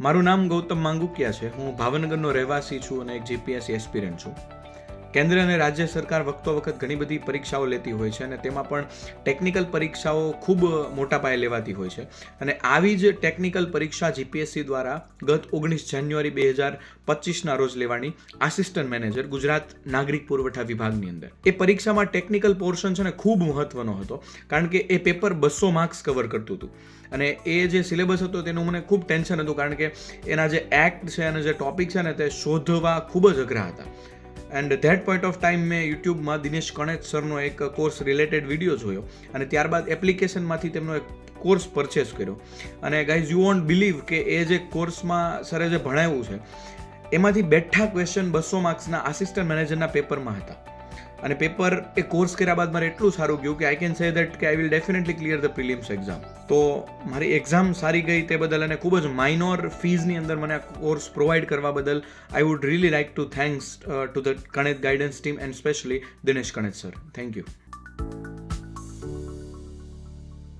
મારું નામ ગૌતમ માંગુકિયા છે. હું ભાવનગરનો રહેવાસી છું અને એક જીપીએસસી એસ્પિરન્ટ છું. કેન્દ્ર અને રાજ્ય સરકાર વખતો વખત ઘણી બધી પરીક્ષાઓ લેતી હોય છે અને તેમાં પણ ટેકનિકલ પરીક્ષાઓ ખૂબ મોટા પાયે લેવાતી હોય છે. અને આવી જ ટેકનિકલ પરીક્ષા જીપીએસસી દ્વારા ગત ઓગણીસ જાન્યુઆરી બે હજાર પચીસના રોજ લેવાની આસિસ્ટન્ટ મેનેજર ગુજરાત નાગરિક પુરવઠા વિભાગની અંદર. એ પરીક્ષામાં ટેકનિકલ પોર્શન છે ને ખૂબ મહત્વનો હતો, કારણ કે એ પેપર બસો માર્ક્સ કવર કરતું હતું. અને એ જે સિલેબસ હતો તેનું મને ખૂબ ટેન્શન હતું, કારણ કે એના જે એક્ટ છે અને જે ટોપિક છે ને તે શોધવા ખૂબ જ અઘરા હતા. And that point of time મેં યુટ્યુબમાં દિનેશ કણેજ સરનો એક કોર્સ રિલેટેડ વીડિયો જોયો. અને ત્યારબાદ એપ્લિકેશનમાંથી તેમનો એક કોર્સ પરચેસ કર્યો. અને ગાઈઝ યુ વોન્ટ બિલીવ કે એ જે કોર્સમાં સરે જે ભણાવ્યું છે, એમાંથી બેઠા ક્વેશ્ચન બસો માર્ક્સના આસિસ્ટન્ટ મેનેજરના પેપરમાં હતા. અને પેપર એ કોર્સ કર્યા બાદ મારે એટલું સારું ગયું કે આઈ કેન સે દેટ કે I will definitely clear the prelims exam તો મારી એક્ઝામ સારી ગઈ તે બદલ અને ખૂબ જ માઇનોર ફીઝની અંદર મને આ કોર્સ પ્રોવાઈડ કરવા બદલ I would really like to thanks to the Kanet guidance team and specially Dinesh Kanet sir thank you